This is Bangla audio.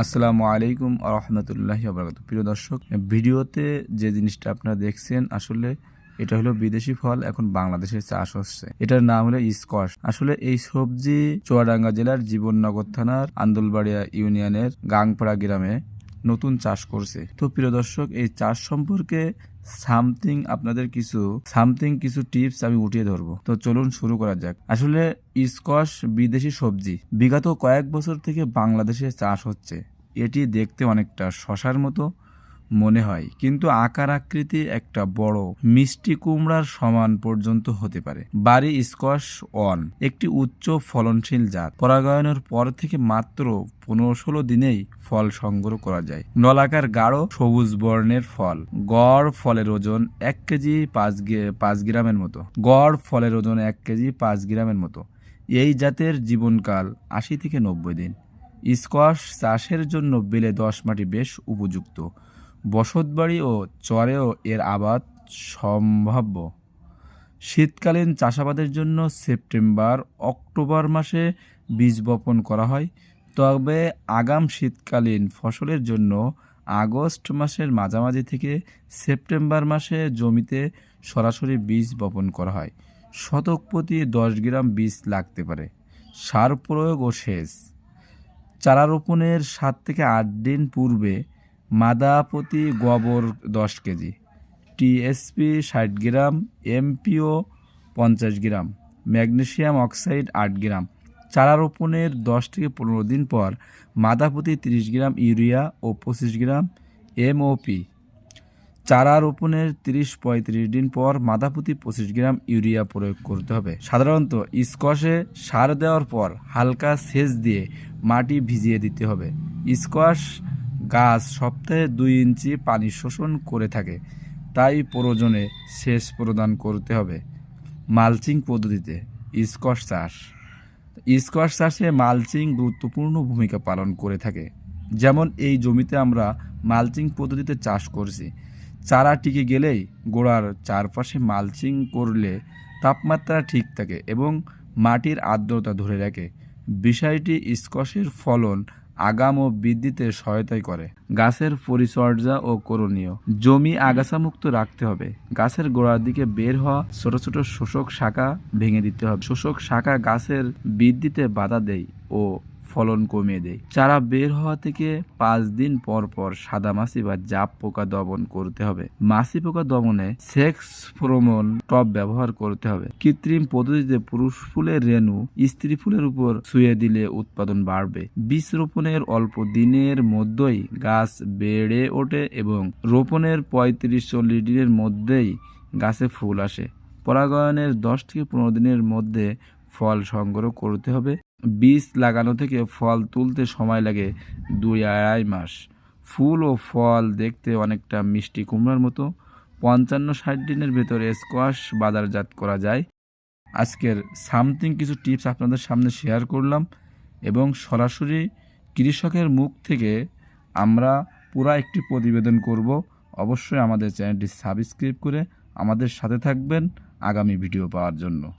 আসসালামু আলাইকুম রহমতুল্লাহ আবরাকাত প্রিয় দর্শক ভিডিওতে যে জিনিসটা আপনারা দেখছেন, আসলে এটা হলো বিদেশি ফল, এখন বাংলাদেশে চাষ হচ্ছে। এটার নাম হলো স্কোয়াশ। আসলে এই সবজি চুয়াডাঙ্গা জেলার জীবননগর থানার আন্দুলবাড়িয়া ইউনিয়নের গাংপাড়া গ্রামে নতুন চাষ করছে। তো প্রিয় দর্শক, এই চাষ সম্পর্কে সামথিং আপনাদের কিছু, সামথিং কিছু টিপস আমি উঠিয়ে ধরবো। তো চলুন শুরু করা যাক। আসলে স্কোয়াশ বিদেশি সবজি। বিগত কয়েক বছর থেকে বাংলাদেশে চাষ হচ্ছে। এটি দেখতে অনেকটা শশার মতো মনে হয়, কিন্তু আকার আকৃতি একটা বড়, মিষ্টি কুমড়ার সমান পর্যন্ত হতে পারে। বাড়ি স্কোয়াশ অন একটি উচ্চ ফলনশীল জাত। পরাগায়নের পর থেকে মাত্র পনেরো ষোলো দিনেই ফল সংগ্রহ করা যায়। নলাকার গাঢ়, সবুজ বর্ণের ফল। গড় ফলের ওজন এক কেজি পাঁচ পাঁচ গ্রামের মতো। গড় ফলের ওজন এক কেজি পাঁচ গ্রামের মতো। এই জাতের জীবনকাল আশি থেকে নব্বই দিন। স্কোয়াশ চাষের জন্য বেলে দশ মাটি বেশ উপযুক্ত। বসতবাড়ি ও চরেও এর আবাদ সম্ভাব্য। শীতকালীন চাষাবাদের জন্য সেপ্টেম্বর, অক্টোবর মাসে বীজ বপন করা হয়। তবে আগাম শীতকালীন ফসলের জন্য আগস্ট মাসের মাঝামাঝি থেকে সেপ্টেম্বর মাসে জমিতে সরাসরি বীজ বপন করা হয়। শতক প্রতি দশ গ্রাম বীজ লাগতে পারে। সার প্রয়োগ ও সেচ। চারা রোপণের সাত থেকে আট দিন পূর্বে মাদা প্রতি গোবর দশ কেজি, টিএসপি ষাট গ্রাম, এমপিও পঞ্চাশ গ্রাম ম্যাগনেশিয়াম অক্সাইড আট গ্রাম। চারা রোপণের দশ থেকে পনেরো দিন পর মাদা প্রতি তিরিশ গ্রাম ইউরিয়া ও পঁচিশ গ্রাম এমওপি। চারা রোপণের তিরিশ পঁয়ত্রিশ দিন পর মাদা প্রতি পঁচিশ গ্রাম ইউরিয়া প্রয়োগ করতে হবে। সাধারণত স্কোয়াশে সার দেওয়ার পর হালকা সেচ দিয়ে মাটি ভিজিয়ে দিতে হবে। স্কোয়াশ গাছ সপ্তাহে দুই ইঞ্চি পানি শোষণ করে থাকে। তাই প্রয়োজনে সেচ প্রদান করতে হবে। মালচিং পদ্ধতিতে স্কোয়াশ চাষ। স্কোয়াশ চাষে মালচিং গুরুত্বপূর্ণ ভূমিকা পালন করে থাকে। যেমন এই জমিতে আমরা মালচিং পদ্ধতিতে চাষ করছি। চারা টিকে গেলেই গোড়ার চারপাশে মালচিং করলে তাপমাত্রা ঠিক থাকে এবং মাটির আর্দ্রতা ধরে রাখে। বিষয়টি স্কোয়াশের ফলন আগাম ও বৃদ্ধিতে সহায়তায় করে। গাছের পরিচর্যা ও করণীয়। জমি আগাছামুক্ত রাখতে হবে। গাছের গোড়ার দিকে বের হওয়া ছোট ছোট শোষক শাখা ভেঙে দিতে হবে। শোষক শাখা গাছের বৃদ্ধিতে বাধা দেয় ও ফলন কমিয়ে দেয়। চারা বের হওয়া থেকে পাঁচ দিন পর পর সাদা মাছি বা জাপ পোকা দমন করতে হবে। মাছি পোকা দমনে সেক্স ফ্রোমন টপ ব্যবহার করতে হবে। কৃত্রিম পদ্ধতিতে পুরুষ ফুলের রেণু স্ত্রী ফুলের উপর শুয়ে দিলে উৎপাদন বাড়বে। বীজ রোপণের অল্প দিনের মধ্যেই গাছ বেড়ে ওঠে এবং রোপণের পঁয়ত্রিশ চল্লিশ দিনের মধ্যেই গাছে ফুল আসে। পরাগায়নের দশ থেকে পনেরো দিনের মধ্যে ফল সংগ্রহ করতে হবে। বীজ লাগানো থেকে ফল তুলতে সময় লাগে দুই আড়াই মাস। ফুল ও ফল দেখতে অনেকটা মিষ্টি কুমড়ার মতো। পঞ্চান্ন ষাট দিনের ভেতরে স্কোয়াশ বাজারজাত করা যায়। আজকের সামথিং কিছু টিপস আপনাদের সামনে শেয়ার করলাম এবং সরাসরি কৃষকের মুখ থেকে আমরা পুরা একটি প্রতিবেদন করব। অবশ্যই আমাদের চ্যানেলটি সাবস্ক্রাইব করে আমাদের সাথে থাকবেন আগামী ভিডিও পাওয়ার জন্য।